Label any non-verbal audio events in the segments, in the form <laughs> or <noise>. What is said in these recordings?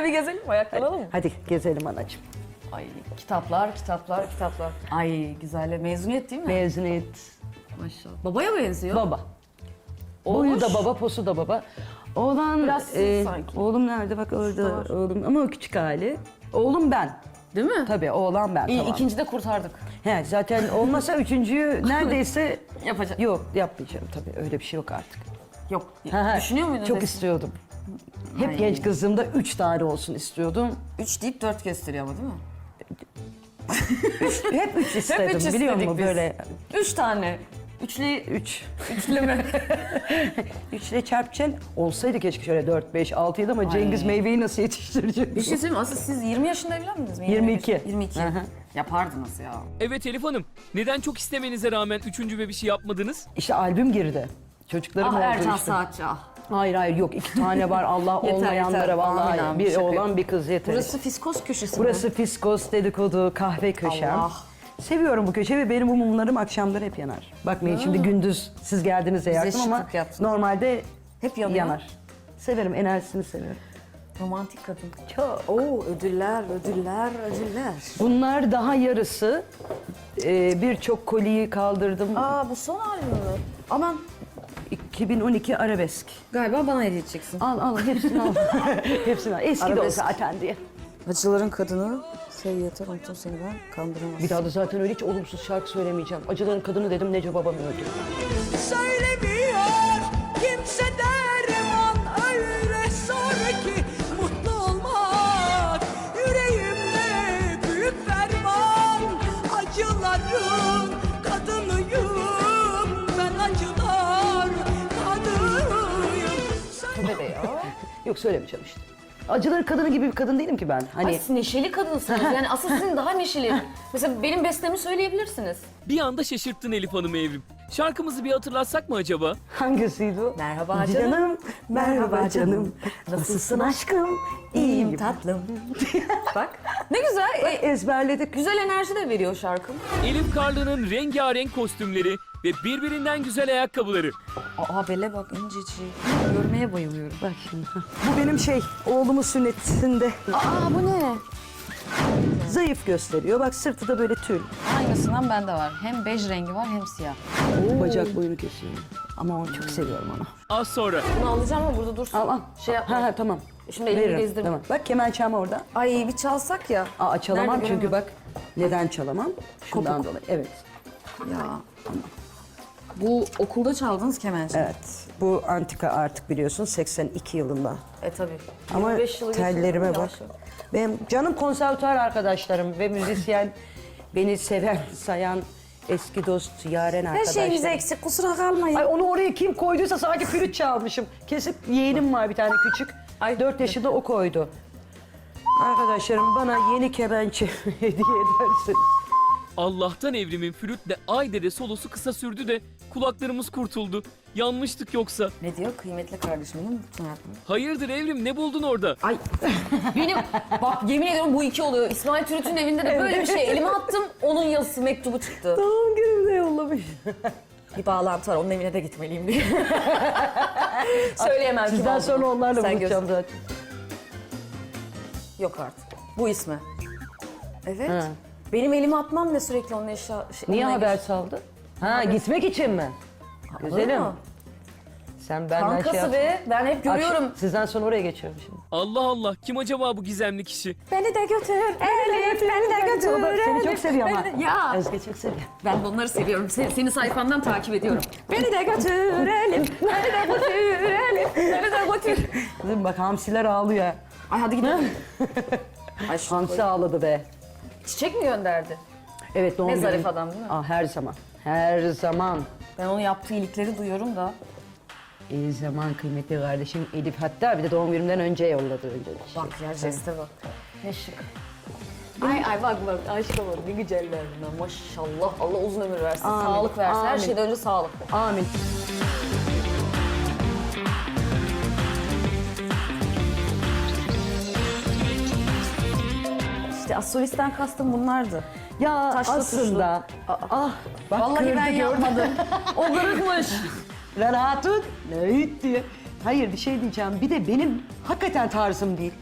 Şöyle bir gezelim mi? Ayaklanalım mı? Hadi gezelim anacığım. Ay kitaplar, kitaplar, kitaplar. Ay güzel. Mezuniyet değil mi? Mezuniyet. Maşallah. Babaya benziyor. Baba. Boyu da baba, posu da baba. Oğlan, Biraz siz sanki. Oğlum nerede? Bak orada var. oğlum. Ama o küçük hali. Oğlum ben. Değil mi? Tabii oğlan ben. İyi, tamam. ikinci de kurtardık. He, zaten olmasa üçüncüyü <laughs> neredeyse... Yapacak. Yok yapmayacağım tabii öyle bir şey yok artık. Yok. Ha, ha, Düşünüyor muydun? Çok istiyordum. Hep Ay. genç kızlığımda üç tane olsun istiyordum. Üç deyip dört gösteriyor ama değil mi? Hep üç istedim üç biliyor istedik musun biz. böyle Üç tane. Üçlü, üç. üçleme. <laughs> Üçle çarpacaksın. Olsaydı keşke şöyle dört, beş, altı yedi ama Cengiz meyveyi nasıl yetiştirecek? bir şey söyleyeyim mi? Asıl siz 20 yaşında evlendiniz mi? 22. 22. Hı hı. Yapardınız ya. Evet Elif Hanım, neden çok istemenize rağmen üçüncü bebişi yapmadınız? İşte albüm girdi. Çocuklarım Ah oldu Ercan işte. Saatçi ah. Hayır hayır yok iki tane var Allah <laughs> Yeter, olmayanlara yeter. vallahi. Amin, amin. bir Şaka oğlan bir kız yeter. Burası fiskos köşesi mi? Burası fiskos, dedikodu, kahve köşem. Allah. Seviyorum bu köşeyi ve benim bu mumlarım akşamları hep yanar. Bakmayın şimdi gündüz siz geldiğinizde yaktım ama şıklık normalde Hep yanıyor. yanar. Severim, enerjisini seviyorum. Romantik kadın. Çok. Oo ödüller, ödüller, ödüller. Bunlar daha yarısı. Ee, Birçok koliyi kaldırdım. Aa bu son albüm mü? Aman 2012 arabesk. galiba bana hediye edeceksin. Al al hepsini al. <laughs> hepsini al. Eski de o Arabesk. zaten diye. Acıların kadını, sev yeter unuttum seni ben kandıramaz. Bir daha da zaten öyle hiç olumsuz şarkı söylemeyeceğim. Acıların kadını dedim Nece babam öldü. söylemiyor kimse Yok söylemeyeceğim işte. Acıların kadını gibi bir kadın değilim ki ben. Hani Ay, siz neşeli kadınsınız. Yani asıl sizin daha neşeli. <laughs> Mesela benim bestemi söyleyebilirsiniz. Bir anda şaşırttın Elif Hanım Evrim. Şarkımızı bir hatırlatsak mı acaba? hangisiydi o? Merhaba canım. merhaba canım. Nasılsın aşkım? İyiyim tatlım. <laughs> Bak ne güzel. E, Ezberledik. güzel enerji de veriyor şarkım. Elif Karlı'nın rengarenk kostümleri ve birbirinden güzel ayakkabıları. Aa bele bak incecik. Görmeye bayılıyorum. Bak şimdi. Bu benim şey, oğlumun sünnetinde Aa bu ne? Zayıf gösteriyor. Bak sırtı da böyle tül. Aynısından bende var. Hem bej rengi var hem siyah. Bacak boyunu kesiyor. Ama onu çok seviyorum onu. Az sonra. Bunu alacağım ama burada dursun. Al al. Şey yapma. Ha ha tamam. Şimdi elimi Veririm, gezdirme. Tamam. Bak kemen çağım orada. Ay bir çalsak ya. Aa çalamam Nerede çünkü bak. Neden çalamam? Şundan Kopuk. dolayı. Evet. Ya. Bu okulda çaldığınız kemençe. Evet. Bu antika artık biliyorsun 82 yılında. E tabii. Ama 25 yılı tellerime bak. yavaş. Benim canım konservatuar arkadaşlarım ve müzisyen <laughs> beni seven, sayan eski dost, yaren Her arkadaşlarım. şeyimiz eksik kusura kalmayın. Ay onu oraya kim koyduysa sadece flüt çalmışım. Kesip yeğenim var bir tane küçük. Ay. 4 yaşında o koydu. Arkadaşlarım bana yeni kemençe <laughs> hediye edersin. Allah'tan Evrim'in flütle ay dede solosu kısa sürdü de kulaklarımız kurtuldu. Yanmıştık yoksa. Ne diyor kıymetli kardeşim değil mi? Hayatım. Hayırdır Evrim ne buldun orada? Ay <laughs> benim bak yemin ediyorum bu iki oluyor. İsmail Türüt'ün evinde de böyle bir şey. Elime attım onun yazısı mektubu çıktı. Doğum günümde yollamış. Bir bağlantı var onun evine de gitmeliyim diye. <laughs> Söyleyemem kim Sizden olduğunu. sonra onlarla Sen buluşacağım göster. zaten. Yok artık. Bu ismi. Evet. Ha. Benim elime atmam ne sürekli onun eşya... Şey, Niye onunla haber ilgili- saldı? Ha gitmek için mi? Olur Güzelim. mu? Sen benden Kankası şey yap. be. Ben hep görüyorum. Akşam- Sizden sonra oraya geçiyorum şimdi. Allah Allah kim acaba bu gizemli kişi? Beni de götür Elif, beni de götür seni çok seviyor ama. Beni de- Ya. Özge çok seviyor. Ben de onları seviyorum. Seni, seni sayfandan takip ediyorum. Beni de götür Elif, beni de götür Elif, beni de götür. Kızım bak hamsiler ağlıyor. Ay hadi gidelim. Ay <laughs> şu Hamsi ağladı be. Çiçek mi gönderdi? Evet doğum Ne günü. zarif adam değil mi? Aa, her zaman. Her zaman. Ben onun yaptığı iyilikleri duyuyorum da. İyi zaman kıymetli kardeşim Elif. Hatta bir de doğum günümden önce yolladı önce. Bak ya jeste bak. Ne şık. Ay ay bak bak aşkım bak ne güzeller bunlar maşallah Allah uzun ömür versin Amin, sağlık versin her amin. şeyden önce sağlık. Amin. Astrolisten kastım bunlardı. Ya Taşlı aslında ah bak Vallahi ben yapmadım. <laughs> o kırıkmış. Lan hatun ne diye. Hayır bir şey diyeceğim. Bir de benim hakikaten tarzım değil.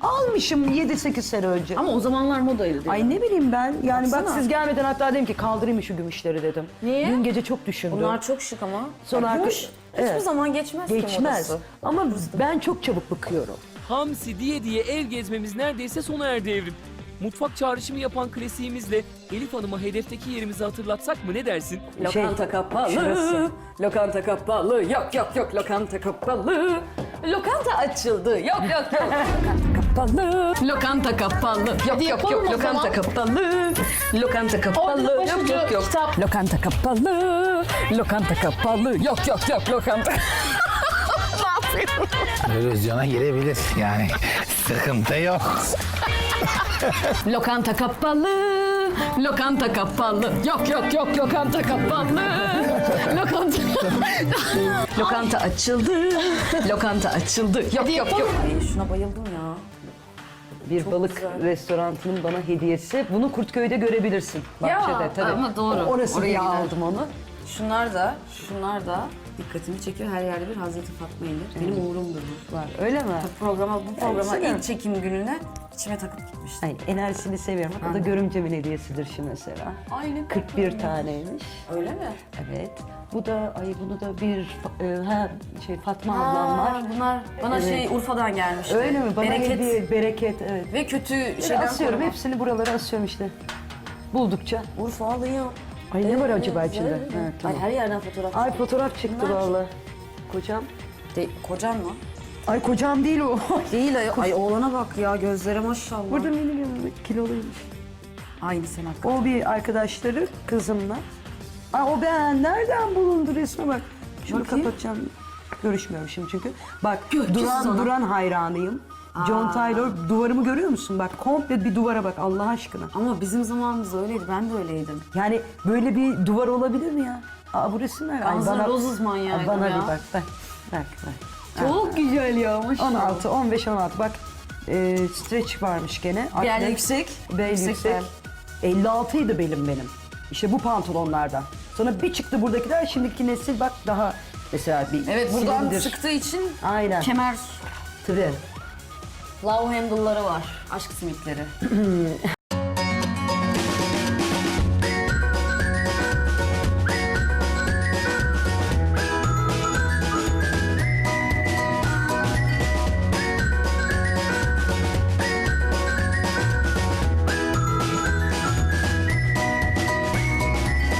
Almışım 7-8 sene önce. Ama o zamanlar modaydı değil Ay ne bileyim ben. Yani bak Baksana. siz gelmeden hatta dedim ki kaldırayım şu gümüşleri dedim. Niye? Dün gece çok düşündüm. Bunlar çok şık ama. Sonra Ya arka- Hoş. Hiçbir Evet. zaman geçmez, ki Geçmez. modası. Ama ben çok çabuk bıkıyorum. Hamsi diye diye ev gezmemiz neredeyse sona erdi evrim. Mutfak çağrışımı yapan klasiğimizle Elif Hanım'a hedefteki yerimizi hatırlatsak mı ne dersin? Lokanta kapalı. şurası. Lokanta kapalı. Yok yok yok lokanta kapalı. Lokanta açıldı. Yok yok yok. <laughs> kapalı. Lokanta kapalı. Yok yok yok lokanta kapalı. Lokanta kapalı. Yok yok yok. Lokanta <laughs> kapalı. Lokanta kapalı. Yok yok yok lokanta. Erozyona girebilir yani. Sıkıntı yok. <laughs> Lokanta kapalı. Lokanta kapalı. Yok yok yok lokanta kapalı. Lokanta. <laughs> lokanta açıldı. Lokanta açıldı. Yok yok yok. Ay, şuna bayıldım ya. Bir balık restoranının bana hediyesi. Bunu Kurtköy'de görebilirsin. Bahçede tabii. ama doğru. Orası Oraya diye gidelim. aldım onu. Şunlar da, şunlar da dikkatimi çekiyor. Her yerde bir Hazreti Fatma indir. Benim uğrumdur bu. Var. Öyle mi? Programa, bu programa mi? ilk çekim gününe içime takıp gitmiştim. Hayır, enerjisini seviyorum. O da görümcemin hediyesidir şu mesela. Aynı. 41 taneymiş. Öyle mi? Evet. Bu da, ay bunu da bir, e, ha, şey Fatma ablam var. Bunlar bana Evet. şey Urfa'dan gelmişti. Öyle mi? Bana Bereket hediye, bereket, evet. ve kötü Böyle şeyden asıyorum, koruma. hepsini buralara asıyorum işte. Buldukça. Urfalıyım. Ay ne var acaba içinde? Evet. Evet, tamam. Ay her yerden fotoğraf. Ay fotoğraf çıktı Bunlar- vallahi. Kocam. De, kocam mı? Ay kocam değil o. <laughs> Değil ay, ay oğlana bak ya gözlere maşallah. Burada benim yanımda kiloluymuş. Aynı sen hakikaten. O bir arkadaşları kızımla. Aa, o ben nereden bulundu resme bak. Şunu Bakayım. kapatacağım. Görüşmüyorum şimdi çünkü. Bak Duran. Duran hayranıyım. John Taylor duvarımı görüyor musun? Bak komple bir duvara bak Allah aşkına. Ama bizim zamanımızda öyleydi. Ben de öyleydim. Yani böyle bir duvar olabilir mi ya? Aa bu resimler. Ay, Guns N' Roses manyağıydım Bana ya. bir bak bak. Bak bak. Çok güzel ya maşallah. 16, 15, 16 bak. E, stretch varmış gene. Bel Atlet. yüksek. Bel Yüksek yüksek. bel. 56 idi belim benim. İşte bu pantolonlardan. Sonra bir çıktı buradakiler şimdiki nesil bak daha mesela bir Evet buradan silindir. sıktığı için Aynen. kemer Tabii. Love handle'ları var. Aşk simitleri. <laughs>